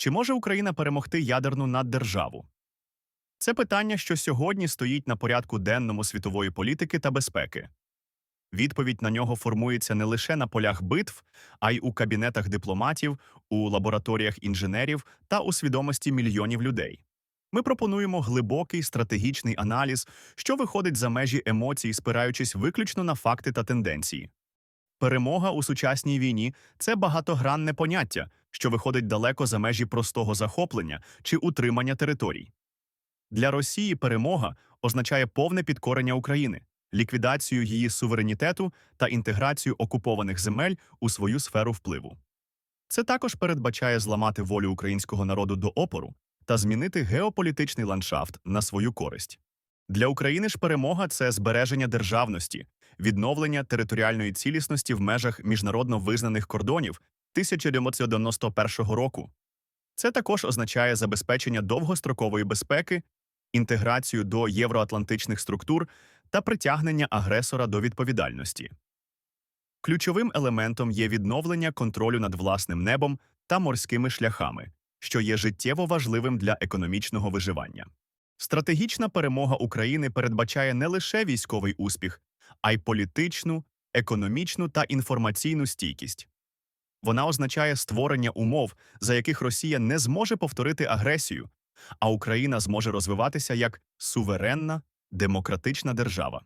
Чи може Україна перемогти ядерну наддержаву? Це питання, що сьогодні стоїть на порядку денному світової політики та безпеки. Відповідь на нього формується не лише на полях битв, а й у кабінетах дипломатів, у лабораторіях інженерів та у свідомості мільйонів людей. Ми пропонуємо глибокий стратегічний аналіз, що виходить за межі емоцій, спираючись виключно на факти та тенденції. Перемога у сучасній війні це багатогранне поняття, що виходить далеко за межі простого захоплення чи утримання територій. Для Росії перемога означає повне підкорення України, ліквідацію її суверенітету та інтеграцію окупованих земель у свою сферу впливу. Це також передбачає зламати волю українського народу до опору та змінити геополітичний ландшафт на свою користь. Для України ж перемога це збереження державності, відновлення територіальної цілісності в межах міжнародно визнаних кордонів 1991 року. Це також означає забезпечення довгострокової безпеки, інтеграцію до євроатлантичних структур та притягнення агресора до відповідальності. Ключовим елементом є відновлення контролю над власним небом та морськими шляхами, що є життєво важливим для економічного виживання. Стратегічна перемога України передбачає не лише військовий успіх, а й політичну, економічну та інформаційну стійкість. Вона означає створення умов, за яких Росія не зможе повторити агресію, а Україна зможе розвиватися як суверенна, демократична держава.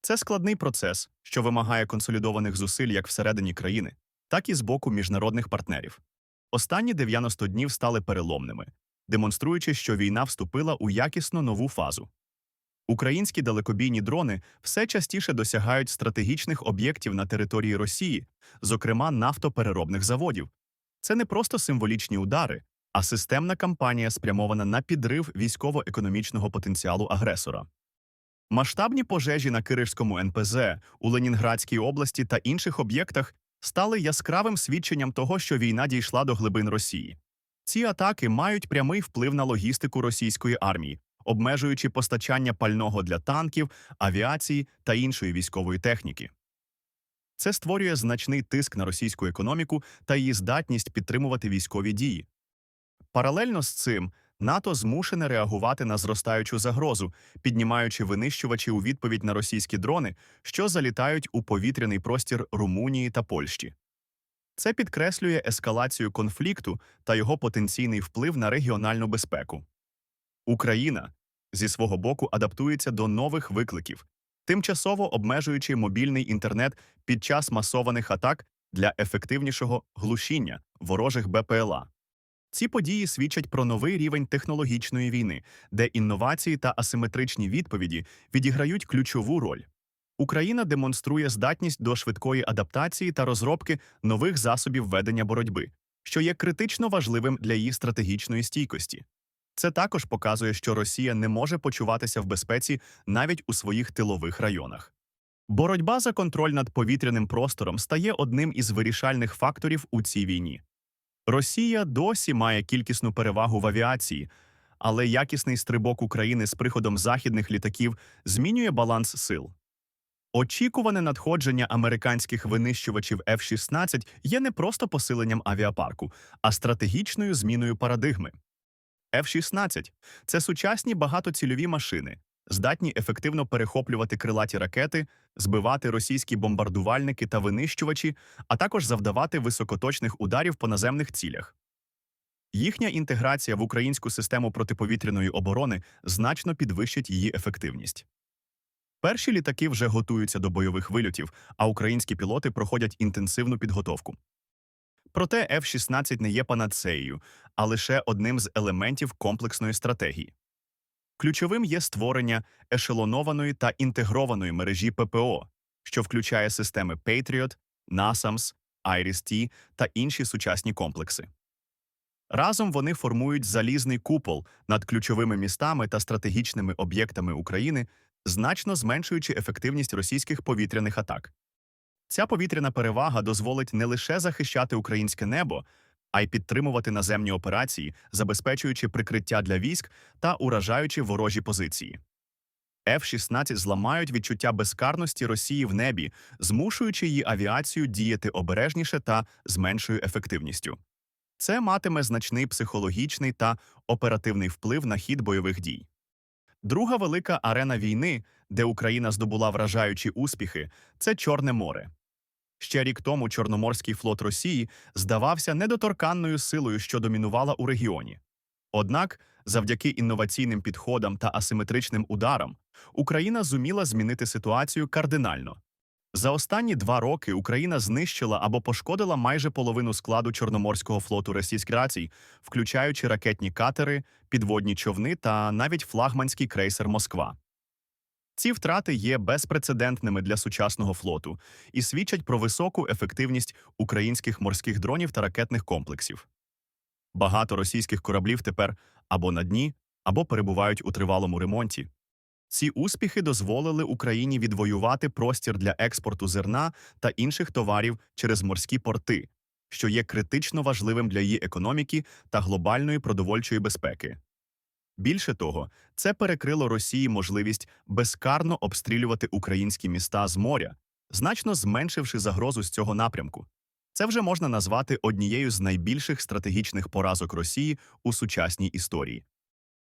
Це складний процес, що вимагає консолідованих зусиль як всередині країни, так і з боку міжнародних партнерів. Останні 90 днів стали переломними, демонструючи, що війна вступила у якісно нову фазу. Українські далекобійні дрони все частіше досягають стратегічних об'єктів на території Росії, зокрема нафтопереробних заводів. Це не просто символічні удари, а системна кампанія спрямована на підрив військово-економічного потенціалу агресора. Масштабні пожежі на Киришському НПЗ у Ленінградській області та інших об'єктах стали яскравим свідченням того, що війна дійшла до глибин Росії. Ці атаки мають прямий вплив на логістику російської армії, обмежуючи постачання пального для танків, авіації та іншої військової техніки. Це створює значний тиск на російську економіку та її здатність підтримувати військові дії. Паралельно з цим НАТО змушене реагувати на зростаючу загрозу, піднімаючи винищувачі у відповідь на російські дрони, що залітають у повітряний простір Румунії та Польщі. Це підкреслює ескалацію конфлікту та його потенційний вплив на регіональну безпеку. Україна зі свого боку адаптується до нових викликів, тимчасово обмежуючи мобільний інтернет під час масованих атак для ефективнішого глушіння ворожих БПЛА. Ці події свідчать про новий рівень технологічної війни, де інновації та асиметричні відповіді відіграють ключову роль. Україна демонструє здатність до швидкої адаптації та розробки нових засобів ведення боротьби, що є критично важливим для її стратегічної стійкості. Це також показує, що Росія не може почуватися в безпеці навіть у своїх тилових районах. Боротьба за контроль над повітряним простором стає одним із вирішальних факторів у цій війні. Росія досі має кількісну перевагу в авіації, але якісний стрибок України з приходом західних літаків змінює баланс сил. Очікуване надходження американських винищувачів F-16 є не просто посиленням авіапарку, а стратегічною зміною парадигми. F-16 – це сучасні багатоцільові машини, здатні ефективно перехоплювати крилаті ракети, збивати російські бомбардувальники та винищувачі, а також завдавати високоточних ударів по наземних цілях. Їхня інтеграція в українську систему протиповітряної оборони значно підвищить її ефективність. Перші літаки вже готуються до бойових вильотів, а українські пілоти проходять інтенсивну підготовку. Проте F-16 не є панацеєю, а лише одним з елементів комплексної стратегії. Ключовим є створення ешелонованої та інтегрованої мережі ППО, що включає системи Patriot, NASAMS, IRIS-T та інші сучасні комплекси. Разом вони формують залізний купол над ключовими містами та стратегічними об'єктами України, значно зменшуючи ефективність російських повітряних атак. Ця повітряна перевага дозволить не лише захищати українське небо, а й підтримувати наземні операції, забезпечуючи прикриття для військ та уражаючи ворожі позиції. F-16 зламають відчуття безкарності Росії в небі, змушуючи її авіацію діяти обережніше та з меншою ефективністю. Це матиме значний психологічний та оперативний вплив на хід бойових дій. Друга велика арена війни, де Україна здобула вражаючі успіхи, це Чорне море. Ще рік тому Чорноморський флот Росії здавався недоторканною силою, що домінувала у регіоні. Однак, завдяки інноваційним підходам та асиметричним ударам, Україна зуміла змінити ситуацію кардинально. За останні два роки Україна знищила або пошкодила майже половину складу Чорноморського флоту Російських Рацій, включаючи ракетні катери, підводні човни та навіть флагманський крейсер Москва. Ці втрати є безпрецедентними для сучасного флоту і свідчать про високу ефективність українських морських дронів та ракетних комплексів. Багато російських кораблів тепер або на дні, або перебувають у тривалому ремонті. Ці успіхи дозволили Україні відвоювати простір для експорту зерна та інших товарів через морські порти, що є критично важливим для її економіки та глобальної продовольчої безпеки. Більше того, це перекрило Росії можливість безкарно обстрілювати українські міста з моря, значно зменшивши загрозу з цього напрямку. Це вже можна назвати однією з найбільших стратегічних поразок Росії у сучасній історії.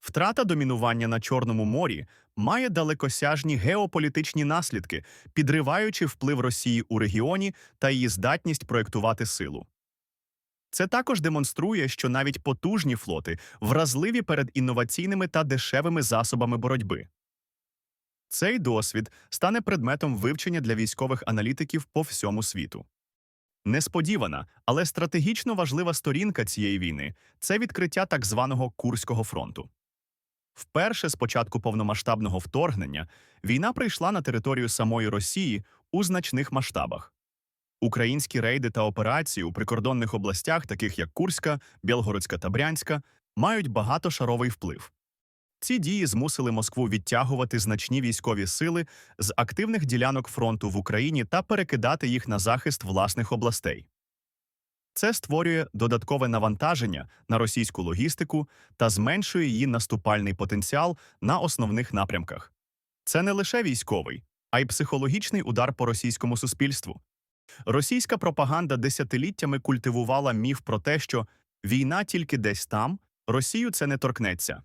Втрата домінування на Чорному морі має далекосяжні геополітичні наслідки, підриваючи вплив Росії у регіоні та її здатність проєктувати силу. Це також демонструє, що навіть потужні флоти вразливі перед інноваційними та дешевими засобами боротьби. Цей досвід стане предметом вивчення для військових аналітиків по всьому світу. Несподівана, але стратегічно важлива сторінка цієї війни це відкриття так званого Курського фронту. Вперше з початку повномасштабного вторгнення війна прийшла на територію самої Росії у значних масштабах. Українські рейди та операції у прикордонних областях, таких як Курська, Білгородська та Брянська, мають багатошаровий вплив. Ці дії змусили Москву відтягувати значні військові сили з активних ділянок фронту в Україні та перекидати їх на захист власних областей. Це створює додаткове навантаження на російську логістику та зменшує її наступальний потенціал на основних напрямках. Це не лише військовий, а й психологічний удар по російському суспільству. Російська пропаганда десятиліттями культивувала міф про те, що війна тільки десь там, Росію це не торкнеться.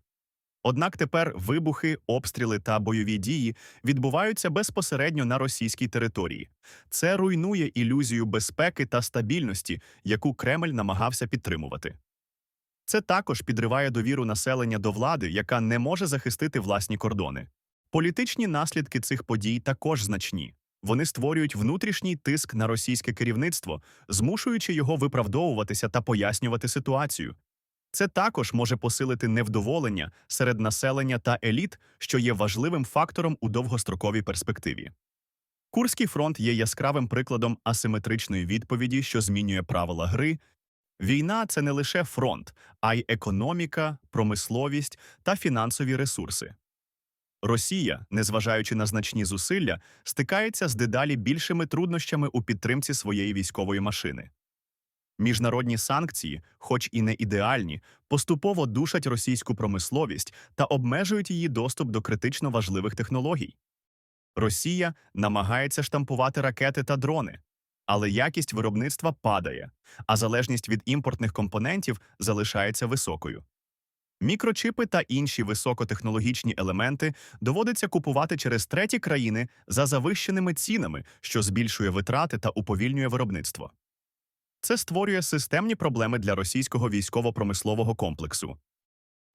Однак тепер вибухи, обстріли та бойові дії відбуваються безпосередньо на російській території. Це руйнує ілюзію безпеки та стабільності, яку Кремль намагався підтримувати. Це також підриває довіру населення до влади, яка не може захистити власні кордони. Політичні наслідки цих подій також значні. Вони створюють внутрішній тиск на російське керівництво, змушуючи його виправдовуватися та пояснювати ситуацію. Це також може посилити невдоволення серед населення та еліт, що є важливим фактором у довгостроковій перспективі. Курський фронт є яскравим прикладом асиметричної відповіді, що змінює правила гри. Війна це не лише фронт, а й економіка, промисловість та фінансові ресурси. Росія, незважаючи на значні зусилля, стикається з дедалі більшими труднощами у підтримці своєї військової машини. Міжнародні санкції, хоч і не ідеальні, поступово душать російську промисловість та обмежують її доступ до критично важливих технологій. Росія намагається штампувати ракети та дрони, але якість виробництва падає, а залежність від імпортних компонентів залишається високою. Мікрочипи та інші високотехнологічні елементи доводиться купувати через треті країни за завищеними цінами, що збільшує витрати та уповільнює виробництво. Це створює системні проблеми для російського військово-промислового комплексу.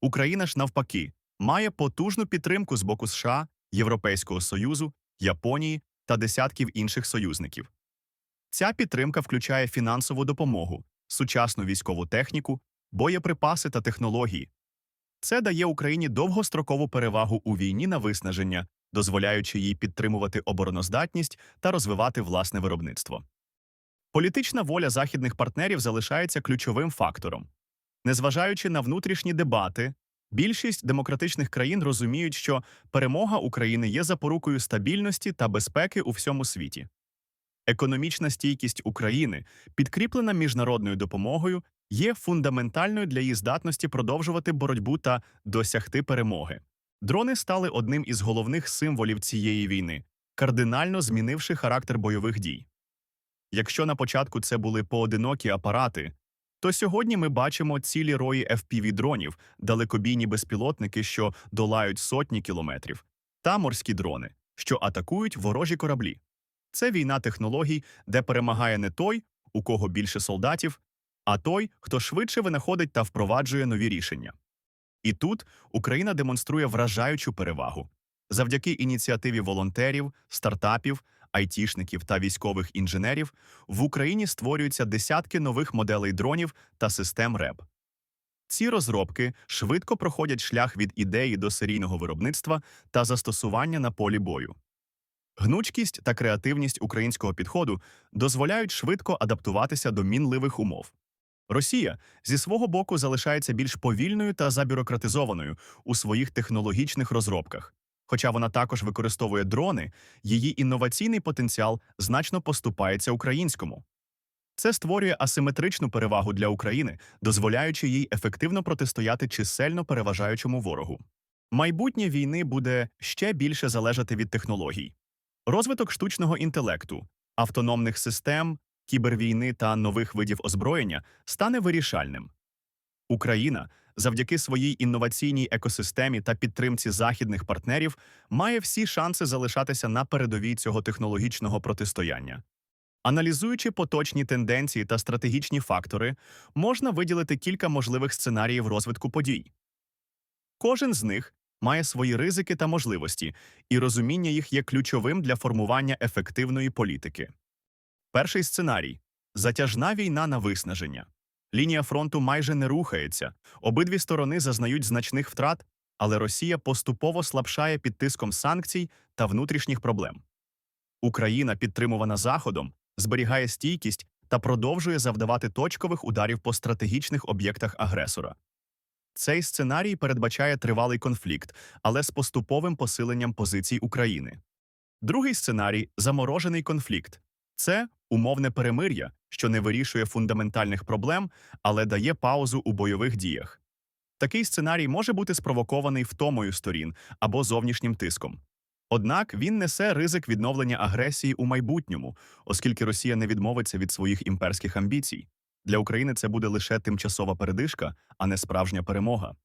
Україна ж, навпаки, має потужну підтримку з боку США, Європейського Союзу, Японії та десятків інших союзників. Ця підтримка включає фінансову допомогу, сучасну військову техніку, боєприпаси та технології. Це дає Україні довгострокову перевагу у війні на виснаження, дозволяючи їй підтримувати обороноздатність та розвивати власне виробництво. Політична воля західних партнерів залишається ключовим фактором. Незважаючи на внутрішні дебати, більшість демократичних країн розуміють, що перемога України є запорукою стабільності та безпеки у всьому світі. Економічна стійкість України, підкріплена міжнародною допомогою, є фундаментальною для її здатності продовжувати боротьбу та досягти перемоги. Дрони стали одним із головних символів цієї війни, кардинально змінивши характер бойових дій. Якщо на початку це були поодинокі апарати, то сьогодні ми бачимо цілі рої FPV-дронів, далекобійні безпілотники, що долають сотні кілометрів, та морські дрони, що атакують ворожі кораблі. Це війна технологій, де перемагає не той, у кого більше солдатів, а той, хто швидше винаходить та впроваджує нові рішення. І тут Україна демонструє вражаючу перевагу. Завдяки ініціативі волонтерів, стартапів, айтішників та військових інженерів в Україні створюються десятки нових моделей дронів та систем РЕБ. Ці розробки швидко проходять шлях від ідеї до серійного виробництва та застосування на полі бою. Гнучкість та креативність українського підходу дозволяють швидко адаптуватися до мінливих умов. Росія зі свого боку залишається більш повільною та забюрократизованою у своїх технологічних розробках. Хоча вона також використовує дрони, її інноваційний потенціал значно поступається українському. Це створює асиметричну перевагу для України, дозволяючи їй ефективно протистояти чисельно переважаючому ворогу. Майбутнє війни буде ще більше залежати від технологій. Розвиток штучного інтелекту, автономних систем, кібервійни та нових видів озброєння стане вирішальним. Україна завдяки своїй інноваційній екосистемі та підтримці західних партнерів має всі шанси залишатися на передовій цього технологічного протистояння. Аналізуючи поточні тенденції та стратегічні фактори, можна виділити кілька можливих сценаріїв розвитку подій. Кожен з них має свої ризики та можливості, і розуміння їх є ключовим для формування ефективної політики. Перший сценарій затяжна війна на виснаження. Лінія фронту майже не рухається, обидві сторони зазнають значних втрат, але Росія поступово слабшає під тиском санкцій та внутрішніх проблем. Україна, підтримувана Заходом, зберігає стійкість та продовжує завдавати точкових ударів по стратегічних об'єктах агресора. Цей сценарій передбачає тривалий конфлікт, але з поступовим посиленням позицій України. Другий сценарій заморожений конфлікт. Це умовне перемир'я, що не вирішує фундаментальних проблем, але дає паузу у бойових діях. Такий сценарій може бути спровокований втомою сторін або зовнішнім тиском. Однак він несе ризик відновлення агресії у майбутньому, оскільки Росія не відмовиться від своїх імперських амбіцій. Для України це буде лише тимчасова передишка, а не справжня перемога.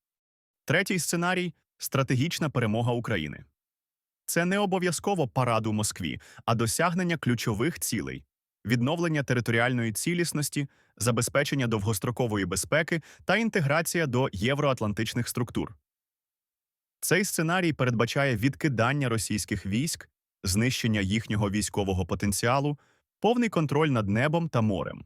Третій сценарій стратегічна перемога України. Це не обов'язково парад у Москві, а досягнення ключових цілей відновлення територіальної цілісності, забезпечення довгострокової безпеки та інтеграція до євроатлантичних структур. Цей сценарій передбачає відкидання російських військ, знищення їхнього військового потенціалу, повний контроль над небом та морем.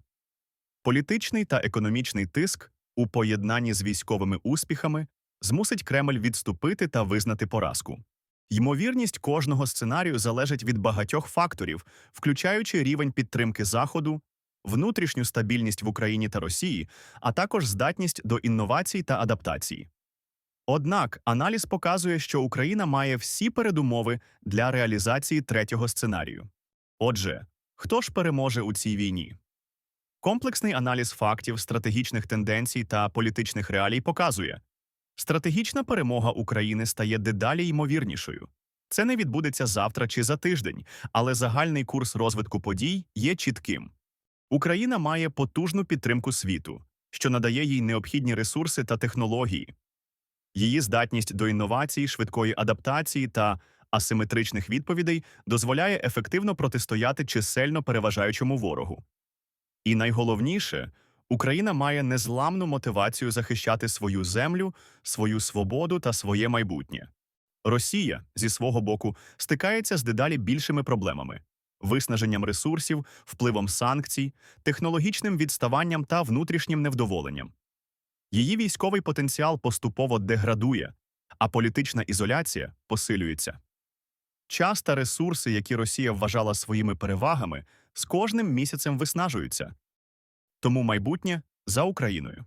Політичний та економічний тиск у поєднанні з військовими успіхами змусить Кремль відступити та визнати поразку. Ймовірність кожного сценарію залежить від багатьох факторів, включаючи рівень підтримки Заходу, внутрішню стабільність в Україні та Росії, а також здатність до інновацій та адаптації. Однак аналіз показує, що Україна має всі передумови для реалізації третього сценарію. Отже, хто ж переможе у цій війні? Комплексний аналіз фактів, стратегічних тенденцій та політичних реалій показує, стратегічна перемога України стає дедалі ймовірнішою. Це не відбудеться завтра чи за тиждень, але загальний курс розвитку подій є чітким. Україна має потужну підтримку світу, що надає їй необхідні ресурси та технології. Її здатність до інновацій, швидкої адаптації та асиметричних відповідей дозволяє ефективно протистояти чисельно переважаючому ворогу. І найголовніше, Україна має незламну мотивацію захищати свою землю, свою свободу та своє майбутнє. Росія зі свого боку стикається з дедалі більшими проблемами виснаженням ресурсів, впливом санкцій, технологічним відставанням та внутрішнім невдоволенням. Її військовий потенціал поступово деградує, а політична ізоляція посилюється. Час та ресурси, які Росія вважала своїми перевагами, з кожним місяцем виснажуються. Тому майбутнє за Україною.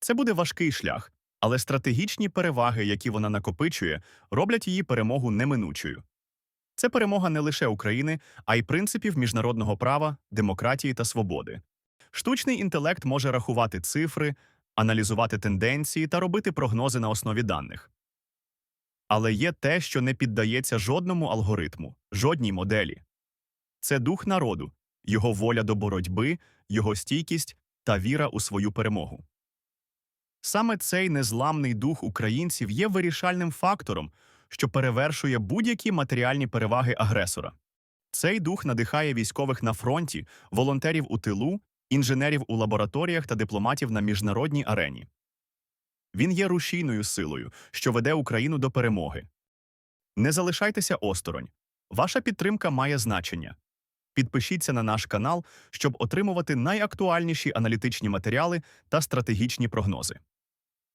Це буде важкий шлях, але стратегічні переваги, які вона накопичує, роблять її перемогу неминучою. Це перемога не лише України, а й принципів міжнародного права, демократії та свободи. Штучний інтелект може рахувати цифри, аналізувати тенденції та робити прогнози на основі даних. Але є те, що не піддається жодному алгоритму, жодній моделі. Це дух народу, його воля до боротьби, його стійкість та віра у свою перемогу. Саме цей незламний дух українців є вирішальним фактором, що перевершує будь-які матеріальні переваги агресора. Цей дух надихає військових на фронті, волонтерів у тилу, інженерів у лабораторіях та дипломатів на міжнародній арені. Він є рушійною силою, що веде Україну до перемоги. Не залишайтеся осторонь. Ваша підтримка має значення. Підпишіться на наш канал, щоб отримувати найактуальніші аналітичні матеріали та стратегічні прогнози.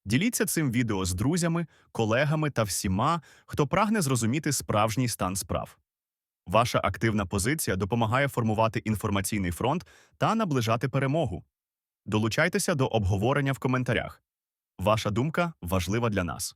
Діліться цим відео з друзями, колегами та всіма, хто прагне зрозуміти справжній стан справ. Ваша активна позиція допомагає формувати інформаційний фронт та наближати перемогу. Долучайтеся до обговорення в коментарях. Ваша думка важлива для нас.